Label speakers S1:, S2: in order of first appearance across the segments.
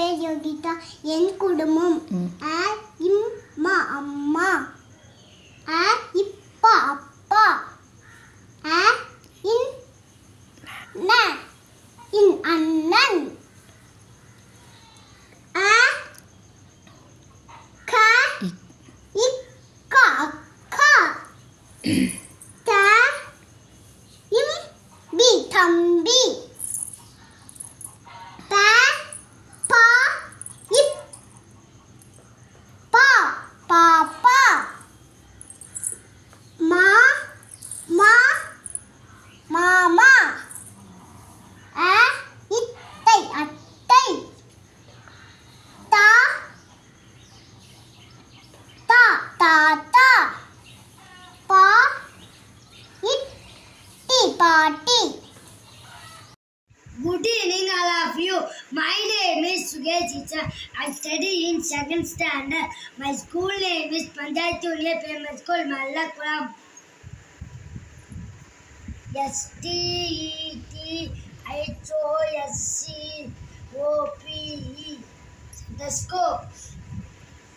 S1: പേര് യോഗിത എൻ കുടുംബം ആ ഇമ്മ അമ്മ ആ ഇപ്പ അപ്പ ആ ഇൻ ഇൻ
S2: അണ്ണൻ ആ ക ഇക്ക അക്ക My name is Sugesh Teacher. I study in second standard. My school name is Panchayatulya Primary School, Mallakulam. S T E T H O S C O P E. Stethoscope.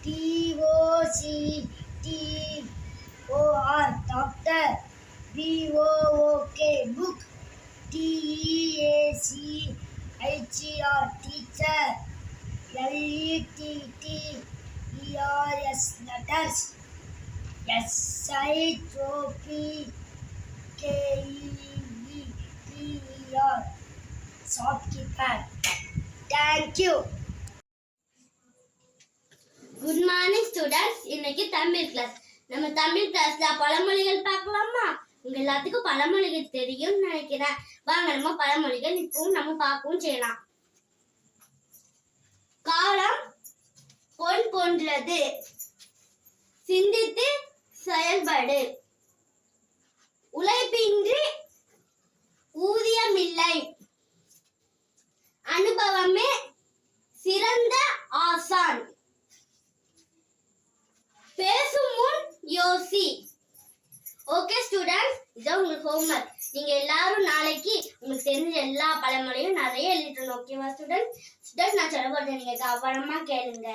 S2: T O C T O R. Doctor. B O O K. Book. T E A C IGR teacher LEDD ERS letters SI trophy KEE PER shopkeeper thank you
S3: good morning students இன்னைக்கு Tamil class நம்ம தமிழ் கிளாஸ்ல பழமொழிகள் பார்க்கலாமா உங்க எல்லாத்துக்கும் பழமொழிகள் தெரியும்னு நினைக்கிறேன். வாங்க நம்ம பழமொழிகள் இப்பவும் நம்ம பார்க்கவும் செய்யலாம். காலம் பொன் போன்றது. சிந்தித்து செயல்படு. உழைப்பின்றி ஊதியமில்லை. இதான் உங்களுக்கு ஹோம்ஒர்க் நீங்க எல்லாரும் நாளைக்கு உங்களுக்கு தெரிஞ்ச எல்லா பழமொழியும் நிறைய எழுதிட்டணும் ஓகேவா ஸ்டூடெண்ட் ஸ்டூடெண்ட் நான் சொல்ல போறதை நீங்க கவனமா கேளுங்க.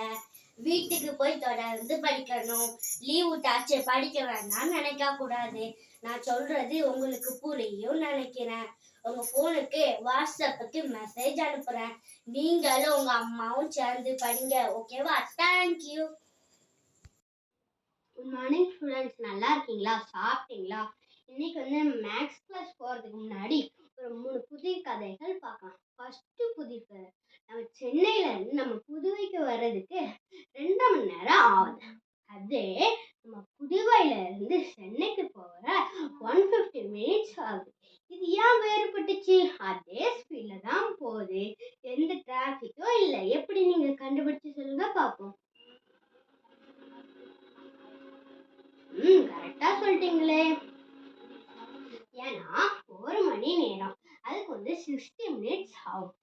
S3: வீட்டுக்கு போய் தொடர்ந்து படிக்கணும். லீவ் விட்டாச்சு படிக்க வேண்டாம்னு நினைக்க கூடாது. நான் சொல்றது உங்களுக்கு புரியும் நினைக்கிறேன். உங்க போனுக்கு வாட்ஸ்அப்புக்கு மெசேஜ் அனுப்புறேன். நீங்களும் உங்க அம்மாவும் சேர்ந்து படிங்க ஓகேவா தேங்க்யூ குட் மார்னிங் ஸ்டூடெண்ட்ஸ் நல்லா இருக்கீங்களா? சாப்பிட்டீங்களா? இன்னைக்கு வந்து நம்ம மேக்ஸ் கிளாஸ் போகிறதுக்கு முன்னாடி ஒரு மூணு புதிய கதைகள் பார்க்கலாம். ஃபஸ்ட்டு புதிய கதை. நம்ம சென்னையில இருந்து நம்ம புதுவைக்கு வர்றதுக்கு ரெண்டு மணி நேரம் ஆகுது. அதே நம்ம புதுவையிலேருந்து சென்னைக்கு போகிற ஒன் ஃபிஃப்டி மினிட்ஸ் ஆகுது. இது ஏன் வேறுபட்டுச்சு? அதே ஸ்பீடில் தான் போகுது எந்த டிராஃபிக்கும் இல்லை எப்படி நீங்க கண்டுபிடிச்சு சொல்லுங்க பார்ப்போம் ம் கரெக்டா சொல்லிட்டீங்களே ஏன்னா ஒரு மணி நேரம். அதுக்கு வந்து சிக்ஸ்டி மினிட்ஸ் ஆகும்.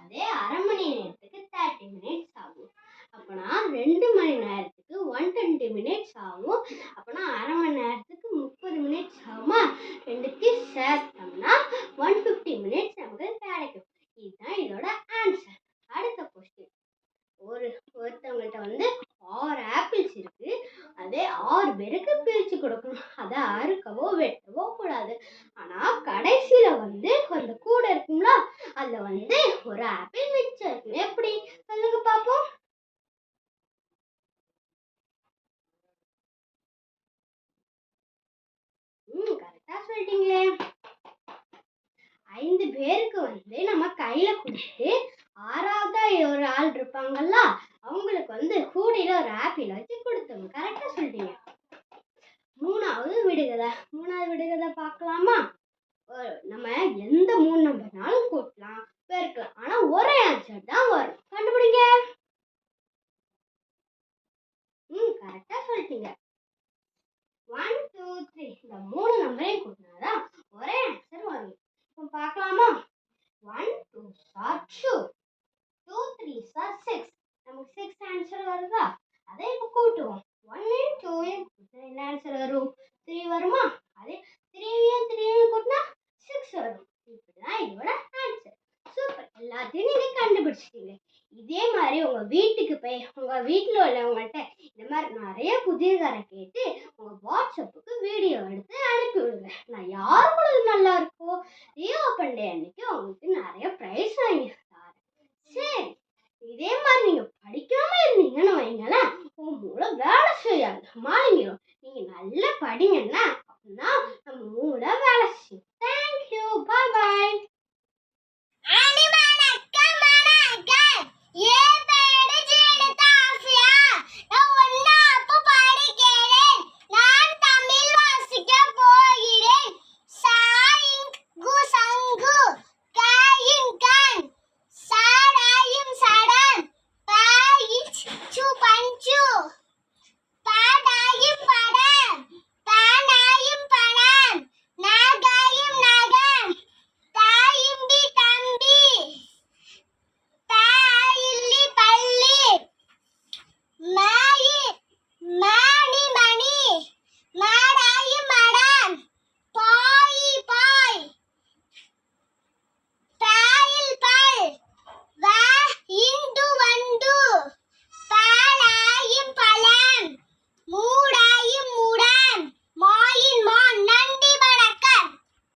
S3: அதே அரை மணி நேரத்துக்கு தேர்ட்டி மினிட்ஸ் ஆகும். அப்போனா ரெண்டு மணி நேரத்துக்கு ஒன் டுவெண்ட்டி மினிட்ஸ் ஆகும். அப்போனா அரை மணி நேரத்துக்கு முப்பது மினிட்ஸ் ஆகுமா? ரெண்டுத்தையும் சேர்த்தோம்னா ஒன் ஃபிஃப்டி மினிட்ஸ் நமக்கு கிடைக்கும். இதுதான் இதோட ஆன்சர் அடுத்த கொஸ்டின் ஒரு ஒருத்தவங்கள்ட்ட வந்து ஆறு ஆப்பிள்ஸ் இருக்கு. அதே ஆறு பேருக்கு பிரித்து கொடுக்கணும். அதை அறுக்கவோ போகவோ கூடாது ஆனா கடைசியில வந்து அந்த கூடை இருக்குங்களா அதுல வந்து ஒரு ஆப்பிள் மிச்சம் எப்படி? சொல்லுங்க பாப்போம். ம் கரெக்டா சொல்லிட்டீங்களே. ஐந்து பேருக்கு வந்து நம்ம கையில கொடுத்து ஆறாவதா ஒரு ஆள் இருப்பாங்கல்ல அவங்களுக்கு வந்து கூடையில ஒரு ஆப்பிள் வச்சு கொடுத்தோம் கரெக்டா சொல்லிட்டீங்க மூணாவது விடுகதை மூணாவது விடுகதை பார்க்கலாமா ஒரு- நம்ம எந்த மூணு நம்பர்னாலும் கூட்டலாம் பெருக்கலாம். ஆனா ஒரே ஆன்சர் தான் வரும். கண்டுபிடிங்க. ம் கரெக்டாக சொல்லிட்டீங்க. ஒன் டூ த்ரீ இந்த மூணு நம்பரையும் கூட்டினாதான் ஒரே ஆன்சர் வரும். இப்போ பார்க்கலாமா? One two sir two two three sir six நமக்கு சிக்ஸ் ஆன்சர் வருதா? அதே இப்போ கூட்டுவோம் ஒன் இன் டூ என்ன ஆன்சர் வரும் த்ரீ வருமா அதே த்ரீயும் த்ரீயும் கூட்டினா சிக்ஸ் வரும் இப்படிதான் இதோட ஆன்சர் சூப்பர் எல்லாத்தையும் நீங்க கண்டுபிடிச்சிட்டீங்க இதே மாதிரி உங்கள் வீட்டுக்கு போய் உங்கள் வீட்டில் உள்ளவங்கள்ட்ட இந்த மாதிரி நிறைய புதிர்காரை கேட்டு உங்கள் வாட்ஸ்அப்புக்கு வீடியோ எடுத்து அனுப்பி விடுங்க நான் யார் கூட நல்லா இருக்கோ ரியோ ஓப்பன் டே அன்னைக்கு அவங்களுக்கு நிறைய ப்ரைஸ் வாங்கி